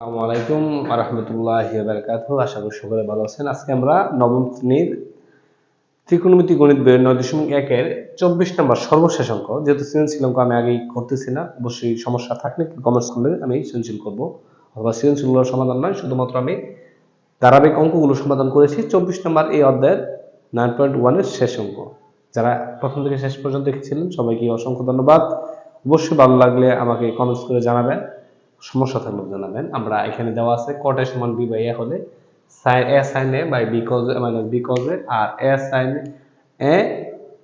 আসসালামু আলাইকুম রহমতুল্লাহ বারকাত আশা করি সকলে ভালো আছেন। আজকে আমরা নবম শ্রেণির ত্রিকোণমিতি গণিত বইয়ের নয় দশমিক একের চব্বিশ নম্বর সর্বশেষ অঙ্ক। যেহেতু আমি আগেই করতেছি না, অবশ্যই সমস্যা থাকলে করলে আমি সৃজনশীল করব। অথবা সমাধান নয়, শুধুমাত্র আমি ধারাবাহিক অঙ্কগুলো সমাধান করেছি। চব্বিশ নম্বর এই অধ্যায়ের নাইন পয়েন্ট ওয়ানের শেষ অঙ্ক। যারা প্রথম থেকে শেষ পর্যন্ত দেখেছিলেন, সবাইকে অসংখ্য ধন্যবাদ। অবশ্যই ভালো লাগলে আমাকে কমেন্টস করে জানাবেন। সমস্যা থাকলে জানাবেন। আমরা এখানে দেওয়া আছে কট সমান বি বাই এ হলে sine A sine A by B cos minus B cos A R A sine A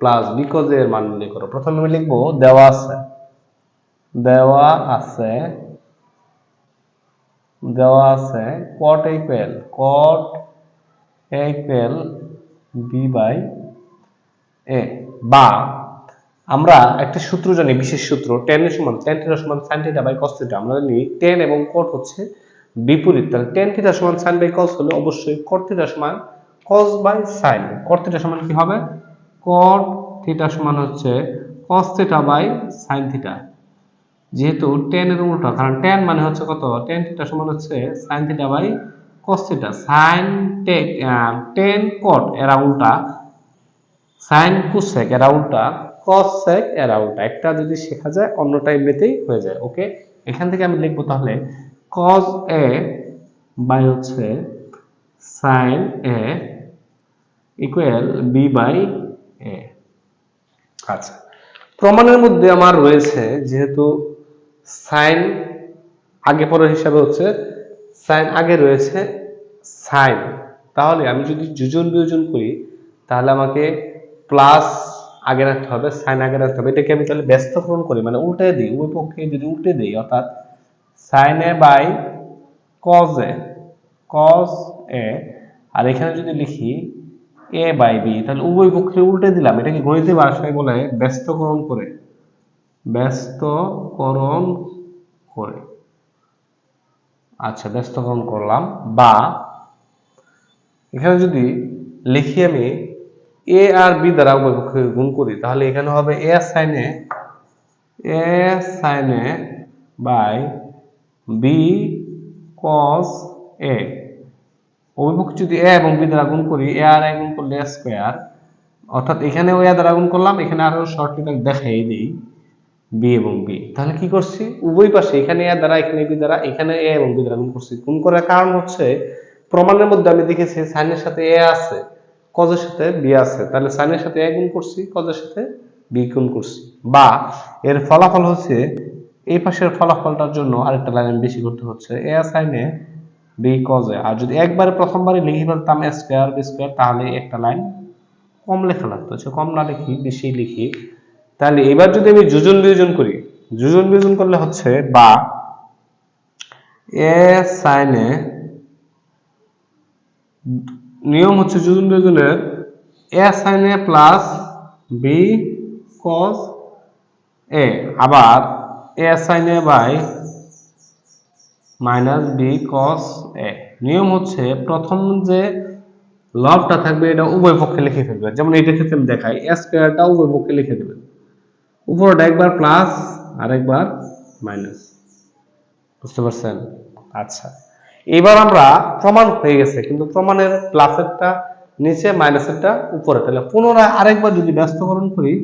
plus B cos এর মান নির্ণয় করো। প্রথমে আমি লিখব, দেওয়া আছে। দেওয়া আছে দেওয়া আছে cot equal cot equal B by A বা আমরা একটা সূত্র জানি, বিশেষ সূত্র টেন এর সমান টেন থিটা সমান sine theta by cos theta আমরা জানি টেন এবং কট হচ্ছে বিপরীত। তাহলে টেন থিটা সমান সাইন বাই কস হলে অবশ্যই কট থিটা সমান cos by sine cot theta সমান কি হবে? কট থিটা সমান হচ্ছে cos theta by sine theta যেহেতু টেন এর উল্টা, কারণ টেন মানে হচ্ছে কত? টেন থিটা সমান হচ্ছে sine theta by cos theta sine tan cot এরা উল্টা। সাইন কোসেক এরা উল্টা। কস সেক এরা উল্টা একটা যদি শেখা যায় অন্যটা এমনিতেই হয়ে যায়। ওকে এখান থেকে আমি লিখব তাহলে কস এ বাই হচ্ছে sine A equal B by A আচ্ছা। প্রমাণের মধ্যে আমার রয়েছে, যেহেতু সাইন আগে পরে হিসাবে হচ্ছে সাইন আগে রয়েছে সাইন তাহলে আমি যদি যোজন বিয়োজন করি, তাহলে আমাকে প্লাস আগে রাখতে হবে, সাইন আগে রাখতে হবে। এটাকে আমি তাহলে ব্যস্তকরণ করি মানে উল্টে দিই ওই পক্ষে যদি উল্টে দিই, অর্থাৎ sine A by cos A cos A আর এখানে যদি লিখি এ বাই বি তাহলে উভয় পক্ষে উল্টে দিলাম। এটাকে গণিতের ভাষায় বলে ব্যস্তকরণ করে ব্যস্তকরণ করে। আচ্ছা ব্যস্তকরণ করলাম, বা এখানে যদি লিখি আমি এ আর বি দ্বারা উভয় পক্ষে গুণ করি, তাহলে এখানে হবে এ সাইনে এ সাইনে বাই বি কস এ অভিমুখে যদি এ এবং বি দ্বারা গুণ করি এ আর এ গুণ করলে স্কোয়ার অর্থাৎ এখানে এ দ্বারা গুণ করলাম, এখানে আরও শর্টলি দেখাই দিই বি এবং বি তাহলে কি করছি? উভয় পাশে এখানে এ দ্বারা, এখানে বি দ্বারা, এখানে এ এবং বি দ্বারা গুণ করছি। গুণ করার কারণ হচ্ছে, প্রমাণের মধ্যে আমি দেখেছি সাইনের সাথে এ আছে। কজের সাথে বি আছে? তাহলে সাইনের সাথে এ গুণ করছি, কজের সাথে বি গুণ করছি। বা এর ফলাফল হচ্ছে, এই পাশের ফলাফলটার জন্য আরেকটা লাইন বেশি করতে হচ্ছে। এ সাইনে বি কজে আর যদি একবারে প্রথমবারে লিখে ফেলতাম এ স্কোয়ার বি স্কোয়ার তাহলে একটা লাইন কম লেখা লাগতো। কম না লিখি, বেশি লিখি। তাহলে এবার যদি আমি যোজন বিয়োজন করি, যোজন বিয়োজন করলে হচ্ছে বা এ সাইনে নিয়ম হচ্ছে যোজন বিয়োজনের A sine A plus B cos A আবার A sine A by minus B cos A নিয়ম হচ্ছে প্রথম যে লবটা থাকবে এটা উভয় পক্ষে লিখে ফেলবে। যেমন এইটা ক্ষেত্রে আমি দেখাই এ স্কোয়ারটা উভয় পক্ষে লিখে দেবেন উপরটা একবার প্লাস আর একবার মাইনাস বুঝতে পারছেন? আচ্ছা। এবার আমরা প্রমাণ হয়ে গেছে, কিন্তু প্রমাণের প্লাসেরটা নিচে মাইনাসেরটা উপরে। তাহলে পুনরায় আরেকবার যদি ব্যস্তকরণ করি,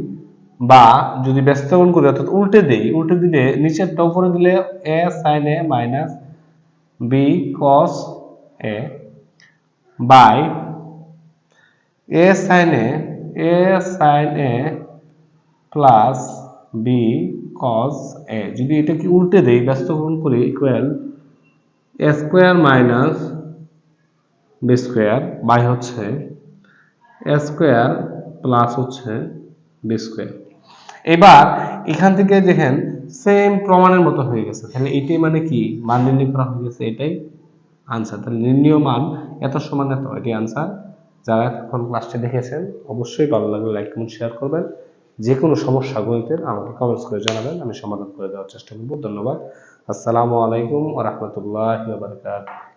বা যদি ব্যস্তকরণ করি, অর্থাৎ উল্টে দেই, উল্টে দিলে নিচেরটা উপরে দিলে A sine A minus B cos A by A sine A A sine A plus B cos A যদি এটাকে উল্টে দেই, ব্যস্তকরণ করি equal square minus B square by হচ্ছে স্কোয়ার প্লাস হচ্ছে বি স্কোয়ার। এবার এখান থেকে দেখেন সেম প্রমাণের মতো হয়ে গেছে। তাহলে এটাই মানে কি? মান নির্ণয় করা হয়ে গেছে, এটাই আনসার তাহলে নির্ণয় মান এত সমান এত? এটি আনসার যারা এখন ক্লাসটি দেখেছেন, অবশ্যই ভালো লাগলে লাইক কমেন্ট শেয়ার করবেন। যে কোনো সমস্যা গণিতের আমাকে কমেন্টস করে জানাবেন, আমি সমাধান করে দেওয়ার চেষ্টা করব। ধন্যবাদ। আসসালামু আলাইকুম ওয়া রাহমাতুল্লাহি ওয়া বারাকাতুহু।